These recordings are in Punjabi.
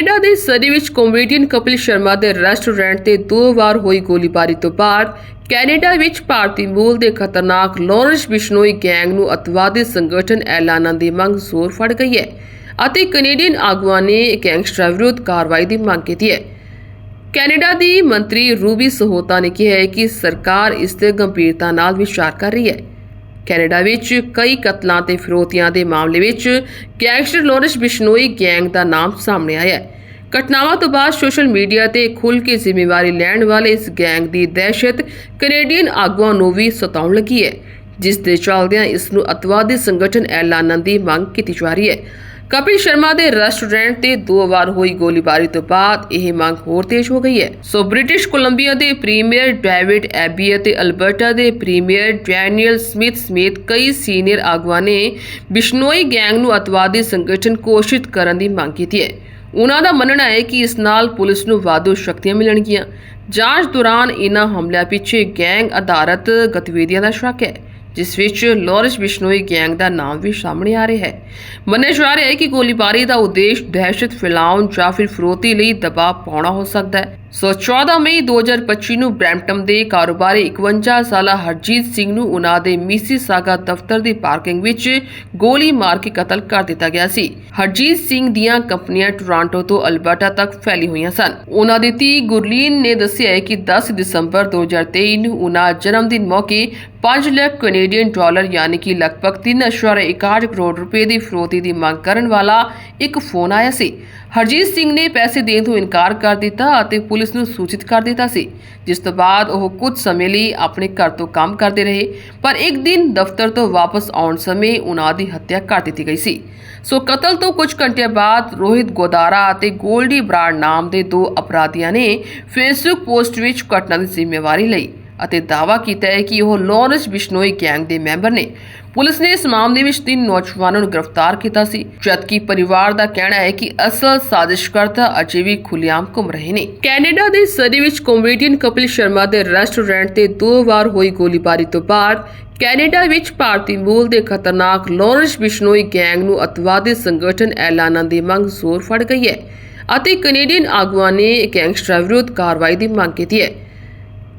ਕੈਨੇਡਾ ਦੇ ਸਰੀ ਵਿੱਚ ਕਾਮੇਡੀਅਨ ਕਪਿਲ ਸ਼ਰਮਾ ਦੇ ਰੈਸਟੋਰੈਂਟ ਤੇ ਦੋ ਵਾਰ ਹੋਈ ਗੋਲੀਬਾਰੀ ਤੋਂ ਬਾਅਦ ਕੈਨੇਡਾ ਵਿੱਚ ਭਾਰਤੀ ਮੂਲ ਦੇ ਖਤਰਨਾਕ ਲਾਰੈਂਸ ਬਿਸ਼ਨੋਈ ਗੈਂਗ ਨੂੰ ਅਤਵਾਦੀ ਸੰਗਠਨ ਐਲਾਨਾਂ ਦੀ ਮੰਗ ਜ਼ੋਰ ਫੜ ਗਈ ਹੈ ਅਤੇ ਕੈਨੇਡੀਅਨ ਆਗੂਆਂ ਨੇ ਗੈਂਗਸਟਰਾਂ ਵਿਰੁੱਧ ਕਾਰਵਾਈ ਦੀ ਮੰਗ ਕੀਤੀ ਹੈ। ਕੈਨੇਡਾ ਦੀ ਮੰਤਰੀ ਰੂਬੀ ਸਹੋਤਾ ਨੇ ਕਿਹਾ ਹੈ ਕਿ ਸਰਕਾਰ ਇਸ ਤੇ ਗੰਭੀਰਤਾ ਨਾਲ ਵਿਚਾਰ ਕਰ ਰਹੀ ਹੈ। ਕੈਨੇਡਾ ਵਿੱਚ ਕਈ ਕਤਲਾਂ ਤੇ ਫਿਰੋਤੀਆਂ ਦੇ ਮਾਮਲੇ ਵਿੱਚ ਗੈਂਗਸਟਰ ਲੋਰੈਂਸ ਬਿਸ਼ਨੋਈ ਗੈਂਗ ਦਾ ਨਾਮ ਸਾਹਮਣੇ ਆਇਆ ਹੈ। ਘਟਨਾਵਾਂ ਤੋਂ ਬਾਅਦ ਸੋਸ਼ਲ ਮੀਡੀਆ ਤੇ ਖੁੱਲ੍ਹ ਕੇ ਜ਼ਿੰਮੇਵਾਰੀ ਲੈਣ ਵਾਲੇ ਇਸ ਗੈਂਗ ਦੀ ਦਹਿਸ਼ਤ ਕੈਨੇਡੀਅਨ ਆਗੂਆਂ ਨੂੰ ਵੀ ਸਤਾਉਣ ਲੱਗੀ ਹੈ, ਜਿਸ ਦੇ ਚੱਲਦਿਆਂ ਇਸ ਨੂੰ ਅਤਵਾਦੀ ਸੰਗਠਨ ਐਲਾਨਣ ਦੀ ਮੰਗ ਕੀਤੀ ਜਾ ਰਹੀ ਹੈ। ਕਪਿਲ ਸ਼ਰਮਾ ਦੇ ਰੈਸਟੋਰੈਂਟ ਤੇ ਦੋ ਵਾਰ ਹੋਈ ਗੋਲੀਬਾਰੀ ਤੋਂ ਬਾਅਦ ਇਹ ਮੰਗ ਹੋਰ ਤੇਜ਼ ਹੋ ਗਈ ਹੈ। ਸੋ ਬ੍ਰਿਟਿਸ਼ ਕੋਲੰਬੀਆ ਦੇ ਪ੍ਰੀਮੀਅਰ ਡੇਵਿਡ ਐਬੀ ਅਤੇ ਅਲਬਰਟਾ ਦੇ ਪ੍ਰੀਮੀਅਰ ਡੈਨੀਅਲ ਸਮਿਥ ਸਮੇਤ ਕਈ ਸੀਨੀਅਰ ਆਗੂਆਂ ਨੇ ਬਿਸ਼ਨੋਈ ਗੈਂਗ ਨੂੰ ਅਤਵਾਦੀ ਸੰਗਠਨ ਘੋਸ਼ਿਤ ਕਰਨ ਦੀ ਮੰਗ ਕੀਤੀ ਹੈ। ਉਹਨਾਂ ਦਾ ਮੰਨਣਾ ਹੈ ਕਿ ਇਸ ਨਾਲ ਪੁਲਿਸ ਨੂੰ ਵਾਧੂ ਸ਼ਕਤੀਆਂ ਮਿਲਣਗੀਆਂ। ਜਾਂਚ ਦੌਰਾਨ ਇਹਨਾਂ ਹਮਲਿਆਂ ਪਿੱਛੇ ਗੈਂਗ ਆਧਾਰਤ ਗਤੀਵਿਧੀਆਂ ਦਾ ਸ਼ੱਕ ਹੈ। ਜਿਸ ਵਿੱਚ ਲਾਰੈਂਸ ਬਿਸ਼ਨੋਈ ਗੈਂਗ ਦਾ ਨਾਮ ਵੀ ਸਾਹਮਣੇ ਆ ਰਿਹਾ ਹੈ। ਮੰਨਿਆ ਜਾ ਰਿਹਾ ਹੈ ਕਿ ਗੋਲੀਬਾਰੀ ਦਾ ਉਦੇਸ਼ ਦਹਿਸ਼ਤ ਫੈਲਾਉਣ ਜਾਂ ਫਿਰ ਫਰੋਤੀ ਲਈ ਦਬਾਅ ਪਾਉਣਾ ਹੋ ਸਕਦਾ ਹੈ। ਸੋ 14 ਮਈ 2025 ਨੂੰ ਬ੍ਰੈਂਪਟਨ ਦੇ ਕਾਰੋਬਾਰੀ 51 ਸਾਲਾ ਹਰਜੀਤ ਸਿੰਘ ਨੂੰ ਉਨ੍ਹਾਂ ਦੇ ਮਿਸੀਸਾਗਾ ਦਫ਼ਤਰ ਦੀ ਪਾਰਕਿੰਗ ਵਿੱਚ ਗੋਲੀ ਮਾਰ ਕੇ ਕਤਲ ਕਰ ਦਿੱਤਾ ਗਿਆ ਸੀ। ਹਰਜੀਤ ਸਿੰਘ ਦੀਆਂ ਕੰਪਨੀਆਂ ਟੋਰਾਂਟੋ ਤੋਂ ਅਲਬਰਟਾ ਤੱਕ ਫੈਲੀ ਹੋਈਆਂ ਸਨ। ਉਨ੍ਹਾਂ ਦੀ ਧੀ ਗੁਰਲੀਨ ਨੇ ਦੱਸਿਆ ਕਿ 10 ਦਸੰਬਰ 2023 ਨੂੰ ਉਨ੍ਹਾਂ ਜਨਮ ਦਿਨ ਮੌਕੇ 5 ਲੱਖ ਕੈਨੇਡੀਅਨ ਡਾਲਰ ਯਾਨੀ ਕਿ ਲਗਭਗ 3.1 ਕਰੋੜ ਰੁਪਏ ਦੀ ਫਰੋਤੀ ਦੀ ਮੰਗ ਕਰਨ ਵਾਲਾ ਇੱਕ ਫੋਨ ਆਇਆ ਸੀ। ਹਰਜੀਤ ਸਿੰਘ ਨੇ ਪੈਸੇ ਦੇਣ ਤੋਂ ਇਨਕਾਰ ਕਰ ਦਿੱਤਾ ਅਤੇ ਪੁਲਿਸ ਪੁਲਿਸ ਨੂੰ ਸੂਚਿਤ ਕਰ ਦਿੱਤਾ ਸੀ, ਜਿਸ ਤੋਂ ਬਾਅਦ ਉਹ ਕੁਝ ਸਮੇਂ ਲਈ ਆਪਣੇ ਘਰ ਤੋਂ ਕੰਮ ਕਰਦੇ ਰਹੇ, ਪਰ ਇੱਕ ਦਿਨ ਦਫ਼ਤਰ ਤੋਂ ਵਾਪਸ ਆਉਣ ਸਮੇਂ ਉਨ੍ਹਾਂ ਦੀ ਹੱਤਿਆ ਕਰ ਦਿੱਤੀ ਗਈ ਸੀ। ਸੋ ਕਤਲ ਤੋਂ ਕੁਝ ਘੰਟਿਆਂ ਬਾਅਦ ਰੋਹਿਤ ਗੋਦਾਰਾ ਅਤੇ ਗੋਲਡੀ ਬਰਾੜ ਨਾਮ ਦੇ ਦੋ ਅਪਰਾਧੀਆਂ ਨੇ ਫੇਸਬੁੱਕ ਪੋਸਟ ਵਿੱਚ ਘਟਨਾ ਦੀ ਜ਼ਿੰਮੇਵਾਰੀ ਲਈ ਅਤੇ ਦਾਅਵਾ ਕੀਤਾ ਹੈ ਕਿ ਉਹ ਲਾਰੈਂਸ ਬਿਸ਼ਨੋਈ ਗੈਂਗ ਦੇ ਮੈਂਬਰ ਨੇ। ਪੁਲਿਸ ਨੇ ਇਸ ਮਾਮਲੇ ਵਿੱਚ ਤਿੰਨ ਨੌਜਵਾਨਾਂ ਨੂੰ ਗ੍ਰਿਫਤਾਰ ਕੀਤਾ ਸੀ, ਜਦਕਿ ਪਰਿਵਾਰ ਦਾ ਕਹਿਣਾ ਹੈ ਕਿ ਅਸਲ ਸਾਜ਼ਿਸ਼ਕਰਤਾ ਅਜੇ ਵੀ ਖੁੱਲ੍ਹੇਆਮ ਘੁੰਮ ਰਹੇ ਨੇ। ਕੈਨੇਡਾ ਦੇ ਸਰੀ ਵਿੱਚ ਕਾਮੇਡੀਅਨ ਕਪਿਲ ਸ਼ਰਮਾ ਦੇ ਰੈਸਟੋਰੈਂਟ ਤੇ ਦੋ ਵਾਰ ਹੋਈ ਗੋਲੀਬਾਰੀ ਤੋਂ ਬਾਅਦ, ਕੈਨੇਡਾ ਵਿੱਚ ਭਾਰਤੀ ਮੂਲ ਦੇ ਖਤਰਨਾਕ ਲੋਰੈਂਸ ਬਿਸ਼ਨੋਈ ਗੈਂਗ ਨੂੰ ਅਤਵਾਦੀ ਸੰਗਠਨ ਐਲਾਨਾਂ ਦੀ ਮੰਗ ਜ਼ੋਰ ਫੜ ਗਈ ਹੈ ਅਤੇ ਕੈਨੇਡੀਅਨ ਆਗੂਆਂ ਨੇ ਗੈਂਗਸਟਰਾਂ ਵਿਰੁੱਧ ਕਾਰਵਾਈ ਦੀ ਮੰਗ ਕੀਤੀ ਹੈ।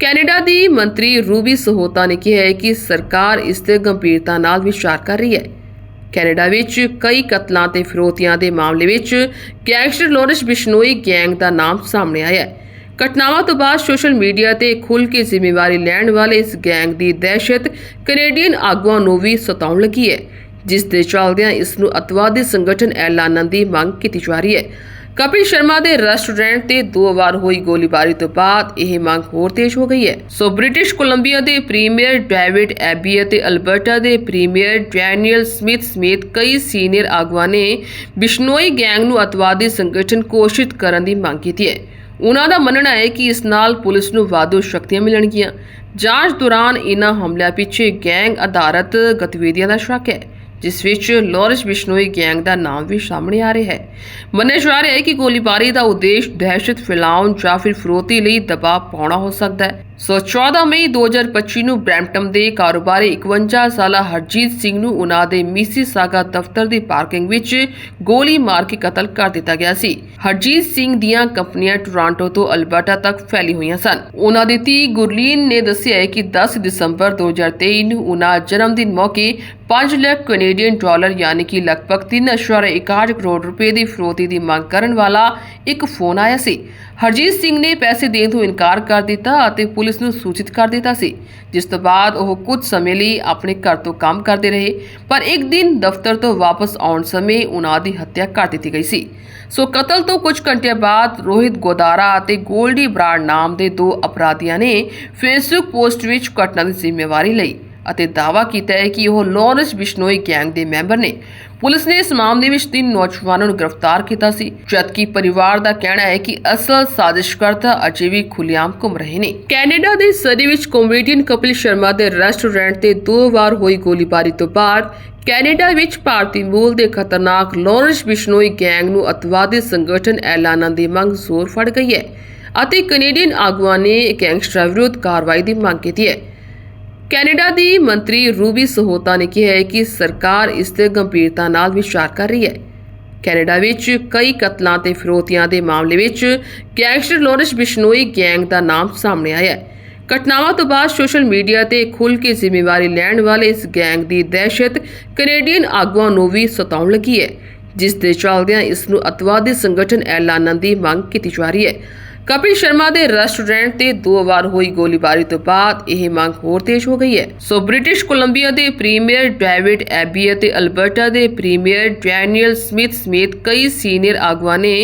ਕੈਨੇਡਾ ਦੀ ਮੰਤਰੀ ਰੂਬੀ ਸਹੋਤਾ ਨੇ ਕਿਹਾ ਹੈ ਕਿ ਸਰਕਾਰ ਇਸ ਤੇ ਗੰਭੀਰਤਾ ਨਾਲ ਵਿਚਾਰ ਕਰ ਰਹੀ ਹੈ। ਕੈਨੇਡਾ ਵਿੱਚ ਕਈ ਕਤਲਾਂ ਤੇ ਫਿਰੋਤੀਆਂ ਦੇ ਮਾਮਲੇ ਵਿੱਚ ਗੈਂਗਸਟਰ ਲੋਰੈਂਸ ਬਿਸ਼ਨੋਈ ਗੈਂਗ ਦਾ ਨਾਮ ਸਾਹਮਣੇ ਆਇਆ ਹੈ। ਘਟਨਾਵਾਂ ਤੋਂ ਬਾਅਦ ਸੋਸ਼ਲ ਮੀਡੀਆ ਤੇ ਖੁੱਲ੍ਹ ਕੇ ਜ਼ਿੰਮੇਵਾਰੀ ਲੈਣ ਵਾਲੇ ਇਸ ਗੈਂਗ ਦੀ ਦਹਿਸ਼ਤ ਕੈਨੇਡੀਅਨ ਆਗੂਆਂ ਨੂੰ ਵੀ ਸਤਾਉਣ ਲੱਗੀ ਹੈ, ਜਿਸ ਦੇ ਚੱਲਦਿਆਂ ਇਸ ਨੂੰ ਅਤਵਾਦੀ ਸੰਗਠਨ ਐਲਾਨਣ ਦੀ ਮੰਗ ਕੀਤੀ ਜਾ ਰਹੀ ਹੈ। ਕਪਿਲ ਸ਼ਰਮਾ ਦੇ ਰੈਸਟੋਰੈਂਟ ਤੇ ਦੋ ਵਾਰ ਹੋਈ ਗੋਲੀਬਾਰੀ ਤੋਂ ਬਾਅਦ ਇਹ ਮੰਗ ਹੋਰ ਤੇਜ਼ ਹੋ ਗਈ ਹੈ। ਸੋ ਬ੍ਰਿਟਿਸ਼ ਕੋਲੰਬੀਆ ਦੇ ਪ੍ਰੀਮੀਅਰ ਡੇਵਿਡ ਐਬੀ ਅਤੇ ਅਲਬਰਟਾ ਦੇ ਪ੍ਰੀਮੀਅਰ ਡੈਨੀਅਲ ਸਮਿਥ ਸਮੇਤ ਕਈ ਸੀਨੀਅਰ ਆਗੂਆਂ ਨੇ ਬਿਸ਼ਨੋਈ ਗੈਂਗ ਨੂੰ ਅਤਵਾਦੀ ਸੰਗਠਨ ਘੋਸ਼ਿਤ ਕਰਨ ਦੀ ਮੰਗ ਕੀਤੀ ਹੈ। ਉਹਨਾਂ ਦਾ ਮੰਨਣਾ ਹੈ ਕਿ ਇਸ ਨਾਲ ਪੁਲਿਸ ਨੂੰ ਵਾਧੂ ਸ਼ਕਤੀਆਂ ਮਿਲਣਗੀਆਂ। ਜਾਂਚ ਦੌਰਾਨ ਇਹਨਾਂ ਹਮਲਿਆਂ ਪਿੱਛੇ ਗੈਂਗ ਆਧਾਰਤ ਗਤੀਵਿਧੀਆਂ ਦਾ ਸ਼ੱਕ ਹੈ। ਜਿਸ ਵਿੱਚ ਲਾਰੈਂਸ ਬਿਸ਼ਨੋਈ ਗੈਂਗ ਦਾ ਨਾਮ ਵੀ ਸਾਹਮਣੇ ਆ ਰਿਹਾ ਹੈ। ਮੰਨਿਆ ਜਾ ਰਿਹਾ ਹੈ ਕਿ ਗੋਲੀਬਾਰੀ ਦਾ ਉਦੇਸ਼ ਦਹਿਸ਼ਤ ਫੈਲਾਉਣ ਜਾਂ ਫਿਰ ਫਰੋਤੀ ਲਈ ਦਬਾਅ ਪਾਉਣਾ ਹੋ ਸਕਦਾ ਹੈ। ਸੋ 14 ਮਈ 2025 ਨੂੰ ਬ੍ਰੈਂਪਟਨ ਦੇ ਕਾਰੋਬਾਰੀ 51 ਸਾਲਾ ਹਰਜੀਤ ਸਿੰਘ ਨੂੰ ਉਨ੍ਹਾਂ ਦੇ ਮਿਸੀਸਾਗਾ ਦਫ਼ਤਰ ਦੀ ਪਾਰਕਿੰਗ ਵਿੱਚ ਗੋਲੀ ਮਾਰ ਕੇ ਕਤਲ ਕਰ ਦਿੱਤਾ ਗਿਆ ਸੀ। ਹਰਜੀਤ ਸਿੰਘ ਦੀਆਂ ਕੰਪਨੀਆਂ ਟੋਰਾਂਟੋ ਤੋਂ ਅਲਬਰਟਾ ਤੱਕ ਫੈਲੀ ਹੋਈਆਂ ਸਨ। ਉਨ੍ਹਾਂ ਦੀ ਧੀ ਗੁਰਲੀਨ ਨੇ ਦੱਸਿਆ ਕਿ 10 ਦਸੰਬਰ 2023 ਨੂੰ ਉਨ੍ਹਾਂ ਜਨਮ ਦਿਨ ਮੌਕੇ 5 ਲੱਖ ਕੈਨੇਡੀਅਨ ਡਾਲਰ ਯਾਨੀ ਕਿ ਲਗਭਗ 3.1 ਕਰੋੜ ਰੁਪਏ ਦੀ ਫਰੋਤੀ ਦੀ ਮੰਗ ਕਰਨ ਵਾਲਾ ਇੱਕ ਫੋਨ ਆਇਆ ਸੀ। ਹਰਜੀਤ ਸਿੰਘ ਨੇ ਪੈਸੇ ਦੇਣ ਤੋਂ ਇਨਕਾਰ ਕਰ ਦਿੱਤਾ ਅਤੇ ਪੁਲਿਸ ਨੂੰ ਸੂਚਿਤ ਕਰ ਦਿੱਤਾ ਸੀ, ਜਿਸ ਤੋਂ ਬਾਅਦ ਉਹ ਕੁਝ ਸਮੇਂ ਲਈ ਆਪਣੇ ਘਰ ਤੋਂ ਕੰਮ ਕਰਦੇ ਰਹੇ, ਪਰ ਇੱਕ ਦਿਨ ਦਫ਼ਤਰ ਤੋਂ ਵਾਪਸ ਆਉਣ ਸਮੇਂ ਉਨ੍ਹਾਂ ਦੀ ਹੱਤਿਆ ਕਰ ਦਿੱਤੀ ਗਈ ਸੀ। ਸੋ ਕਤਲ ਤੋਂ ਕੁਝ ਘੰਟਿਆਂ ਬਾਅਦ ਰੋਹਿਤ ਗੋਦਾਰਾ ਅਤੇ ਗੋਲਡੀ ਬਰਾੜ ਨਾਮ ਦੇ ਦੋ ਅਪਰਾਧੀਆਂ ਨੇ ਫੇਸਬੁੱਕ ਪੋਸਟ ਵਿੱਚ ਘਟਨਾ ਦੀ ਜ਼ਿੰਮੇਵਾਰੀ ਲਈ ਅਤੇ ਦਾਅਵਾ ਕੀਤਾ ਹੈ ਕਿ ਉਹ ਲਾਰੈਂਸ ਬਿਸ਼ਨੋਈ ਗੈਂਗ ਦੇ ਮੈਂਬਰ ਨੇ। ਪੁਲਿਸ ਨੇ ਇਸ ਮਾਮਲੇ ਵਿੱਚ ਤਿੰਨ ਨੌਜਵਾਨਾਂ ਨੂੰ ਗ੍ਰਿਫਤਾਰ ਕੀਤਾ ਸੀ, ਜਦਕਿ ਪਰਿਵਾਰ ਦਾ ਕਹਿਣਾ ਹੈ ਕਿ ਅਸਲ ਸਾਜ਼ਿਸ਼ਕਰਤਾ ਅਜੇ ਵੀ ਖੁੱਲ੍ਹੇਆਮ ਘੁੰਮ ਰਹੇ ਨੇ। ਕੈਨੇਡਾ ਦੇ ਸਰੀ ਵਿੱਚ ਕਾਮੇਡੀਅਨ ਕਪਿਲ ਸ਼ਰਮਾ ਦੇ ਰੈਸਟੋਰੈਂਟ ਤੇ ਦੋ ਵਾਰ ਹੋਈ ਗੋਲੀਬਾਰੀ ਤੋਂ ਬਾਅਦ ਕੈਨੇਡਾ ਵਿੱਚ ਭਾਰਤੀ ਮੂਲ ਦੇ ਖਤਰਨਾਕ ਲੋਰੈਂਸ ਬਿਸ਼ਨੋਈ ਗੈਂਗ ਨੂੰ ਅਤਵਾਦੀ ਸੰਗਠਨ ਐਲਾਨਾਂ ਦੀ ਮੰਗ ਜ਼ੋਰ ਫੜ ਗਈ ਹੈ ਅਤੇ ਕੈਨੇਡੀਅਨ ਆਗੂਆਂ ਨੇ ਗੈਂਗਸਟਰਾਂ ਵਿਰੁੱਧ ਕਾਰਵਾਈ ਦੀ ਮੰਗ ਕੀਤੀ ਹੈ। ਕੈਨੇਡਾ ਦੀ ਮੰਤਰੀ ਰੂਬੀ ਸਹੋਤਾ ਨੇ ਕਿਹਾ ਹੈ ਕਿ ਸਰਕਾਰ ਇਸ ਤੇ ਗੰਭੀਰਤਾ ਨਾਲ ਵਿਚਾਰ ਕਰ ਰਹੀ ਹੈ। ਕੈਨੇਡਾ ਵਿੱਚ ਕਈ ਕਤਲਾਂ ਤੇ ਫਿਰੋਤੀਆਂ ਦੇ ਮਾਮਲੇ ਵਿੱਚ ਗੈਂਗਸਟਰ ਲੋਰੈਂਸ ਬਿਸ਼ਨੋਈ ਗੈਂਗ ਦਾ ਨਾਮ ਸਾਹਮਣੇ ਆਇਆ ਹੈ। ਘਟਨਾਵਾਂ ਤੋਂ ਬਾਅਦ ਸੋਸ਼ਲ ਮੀਡੀਆ ਤੇ ਖੁੱਲ੍ਹ ਕੇ ਜ਼ਿੰਮੇਵਾਰੀ ਲੈਣ ਵਾਲੇ ਇਸ ਗੈਂਗ ਦੀ ਦਹਿਸ਼ਤ ਕੈਨੇਡੀਅਨ ਆਗੂਆਂ ਨੂੰ ਵੀ ਸਤਾਉਣ ਲੱਗੀ ਹੈ, ਜਿਸ ਦੇ ਚੱਲਦਿਆਂ ਇਸ ਨੂੰ ਅਤਵਾਦੀ ਸੰਗਠਨ ਐਲਾਨਣ ਦੀ ਮੰਗ ਕੀਤੀ ਜਾ ਰਹੀ ਹੈ। ਕਪਿਲ ਸ਼ਰਮਾ ਦੇ ਰੈਸਟੋਰੈਂਟ ਤੇ ਦੋ ਵਾਰ ਹੋਈ ਗੋਲੀਬਾਰੀ ਤੋਂ ਬਾਅਦ ਇਹ ਮੰਗ ਹੋਰ ਤੇਜ਼ ਹੋ ਗਈ ਹੈ। ਸੋ ਬ੍ਰਿਟਿਸ਼ ਕੋਲੰਬੀਆ ਦੇ ਪ੍ਰੀਮੀਅਰ ਡੇਵਿਡ ਐਬੀ ਅਤੇ ਅਲਬਰਟਾ ਦੇ ਪ੍ਰੀਮੀਅਰ ਡੈਨੀਅਲ ਸਮਿਥ ਸਮੇਤ ਕਈ ਸੀਨੀਅਰ ਆਗੂਆਂ ਨੇ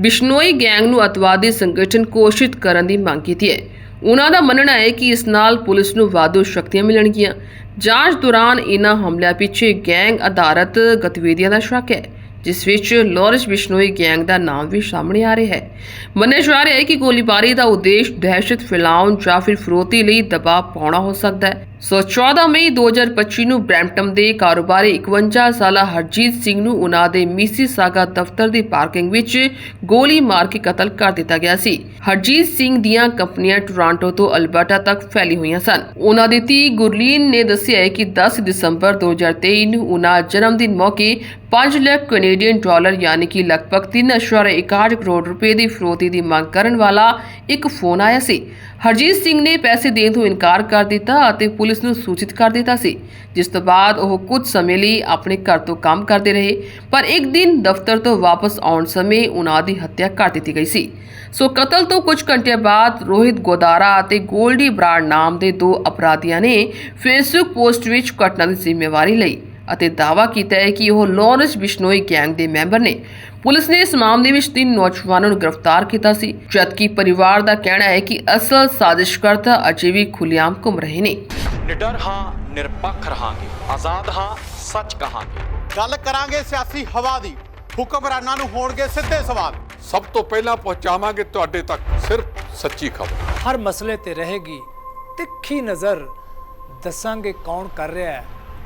ਬਿਸ਼ਨੋਈ ਗੈਂਗ ਨੂੰ ਅਤਵਾਦੀ ਸੰਗਠਨ ਘੋਸ਼ਿਤ ਕਰਨ ਦੀ ਮੰਗ ਕੀਤੀ ਹੈ। ਉਹਨਾਂ ਦਾ ਮੰਨਣਾ ਹੈ ਕਿ ਇਸ ਨਾਲ ਪੁਲਿਸ ਨੂੰ ਵਾਧੂ ਸ਼ਕਤੀਆਂ ਮਿਲਣਗੀਆਂ। ਜਾਂਚ ਦੌਰਾਨ ਇਹਨਾਂ ਹਮਲਿਆਂ ਪਿੱਛੇ ਗੈਂਗ ਆਧਾਰਤ ਗਤੀਵਿਧੀਆਂ ਦਾ ਸ਼ੱਕ ਹੈ। ਜਿਸ ਵਿੱਚ ਲਾਰੈਂਸ ਬਿਸ਼ਨੋਈ ਗੈਂਗ ਦਾ ਨਾਮ ਵੀ ਸਾਹਮਣੇ ਆ ਰਿਹਾ ਹੈ। ਮੰਨਿਆ ਜਾ ਰਿਹਾ ਹੈ ਕਿ ਗੋਲੀਬਾਰੀ ਦਾ ਉਦੇਸ਼ ਦਹਿਸ਼ਤ ਫੈਲਾਉਣ ਜਾਂ ਫਿਰ ਫਰੋਤੀ ਲਈ ਦਬਾਅ ਪਾਉਣਾ ਹੋ ਸਕਦਾ ਹੈ। ਸੋ 14 ਮਈ 2025 ਨੂੰ ਬ੍ਰੈਂਪਟਨ ਦੇ ਕਾਰੋਬਾਰੀ 51 ਸਾਲਾ ਹਰਜੀਤ ਸਿੰਘ ਨੂੰ ਉਨ੍ਹਾਂ ਦੇ ਮਿਸੀਸਾਗਾ ਦਫ਼ਤਰ ਦੀ ਪਾਰਕਿੰਗ ਵਿੱਚ ਗੋਲੀ ਮਾਰ ਕੇ ਕਤਲ ਕਰ ਦਿੱਤਾ ਗਿਆ ਸੀ। ਹਰਜੀਤ ਸਿੰਘ ਦੀਆਂ ਕੰਪਨੀਆਂ ਟੋਰਾਂਟੋ ਤੋਂ ਅਲਬਰਟਾ ਤੱਕ ਫੈਲੀ ਹੋਈਆਂ ਸਨ। ਉਹਨਾਂ ਦੀ ਧੀ ਗੁਰਲੀਨ ਨੇ ਦੱਸਿਆ ਹੈ ਕਿ 10 ਦਸੰਬਰ 2023 ਨੂੰ ਉਨ੍ਹਾਂ ਜਨਮ ਦਿਨ ਮੌਕੇ 5 ਲੱਖ ਕੈਨੇਡੀਅਨ ਡਾਲਰ ਯਾਨੀ ਕਿ ਲਗਭਗ 3.1 ਕਰੋੜ ਰੁਪਏ ਦੀ ਫਰੋਤੀ ਦੀ ਮੰਗ ਕਰਨ ਵਾਲਾ ਇੱਕ ਫੋਨ ਆਇਆ ਸੀ। ਹਰਜੀਤ ਸਿੰਘ ਨੇ ਪੈਸੇ ਦੇਣ ਤੋਂ ਇਨਕਾਰ ਕਰ ਦਿੱਤਾ ਅਤੇ ਪੁਲਿਸ ਨੂੰ ਸੂਚਿਤ ਕਰ ਦਿੱਤਾ ਸੀ। ਜਿਸ ਤੋਂ ਬਾਅਦ ਉਹ ਕੁਝ ਸਮੇਂ ਲਈ ਆਪਣੇ ਘਰ ਤੋਂ ਕੰਮ ਕਰਦੇ ਰਹੇ, ਪਰ ਇੱਕ ਦਿਨ ਦਫ਼ਤਰ ਤੋਂ ਵਾਪਸ ਆਉਣ ਸਮੇਂ ਉਨ੍ਹਾਂ ਦੀ ਹੱਤਿਆ ਕਰ ਦਿੱਤੀ ਗਈ ਸੀ। ਸੋ ਕਤਲ ਤੋਂ ਕੁਝ ਘੰਟਿਆਂ ਬਾਅਦ ਰੋਹਿਤ ਗੋਦਾਰਾ ਅਤੇ ਗੋਲਡੀ ਬਰਾੜ ਨਾਮ ਦੇ ਦੋ ਅਪਰਾਧੀਆਂ ਨੇ ਫੇਸਬੁੱਕ ਪੋਸਟ ਵਿੱਚ ਘਟਨਾ ਦੀ ਜ਼ਿੰਮੇਵਾਰੀ ਲਈ ਅਤੇ ਦਾਅਵਾ ਕੀਤਾ ਹੈ ਕਿ ਉਹ ਲਾਰੈਂਸ ਬਿਸ਼ਨੋਈ ਗੈਂਗ ਦੇ ਮੈਂਬਰ ਨੇ। ਪੁਲਿਸ ਨੇ ਇਸ ਮਾਮਲੇ ਵਿੱਚ ਤਿੰਨ ਨੌਜਵਾਨਾਂ ਨੂੰ ਗ੍ਰਿਫਤਾਰ ਕੀਤਾ ਸੀ ਜਦਕਿ ਪਰਿਵਾਰ ਦਾ ਕਹਿਣਾ ਹੈ ਕਿ ਅਸਲ ਸਾਜ਼ਿਸ਼ਕਰਤਾ ਅਜੇ ਵੀ ਖੁੱਲ੍ਹੇਆਮ ਘੁੰਮ ਰਹੇ ਨੇ। ਨਿਡਰ ਹਾਂ ਨਿਰਪੱਖ ਰਹਾਂਗੇ। ਆਜ਼ਾਦ ਹਾਂ ਸੱਚ ਕਹਾਂਗੇ। ਗੱਲ ਕਰਾਂਗੇ ਸਿਆਸੀ ਹਵਾ ਦੀ। ਹੁਕਮਰਾਨਾਂ ਨੂੰ ਹੋਣਗੇ ਸਿੱਧੇ ਸਵਾਲ। ਸਭ ਤੋਂ ਪਹਿਲਾਂ ਪਹੁੰਚਾਵਾਂਗੇ ਤੁਹਾਡੇ ਤੱਕ ਸਿਰਫ ਸੱਚੀ ਖਬਰ। ਹਰ ਮਸਲੇ ਤੇ ਰਹੇਗੀ ਤਿੱਖੀ ਨਜ਼ਰ। ਦੱਸਾਂਗੇ ਕੌਣ ਕਰ ਰਿਹਾ ਹੈ।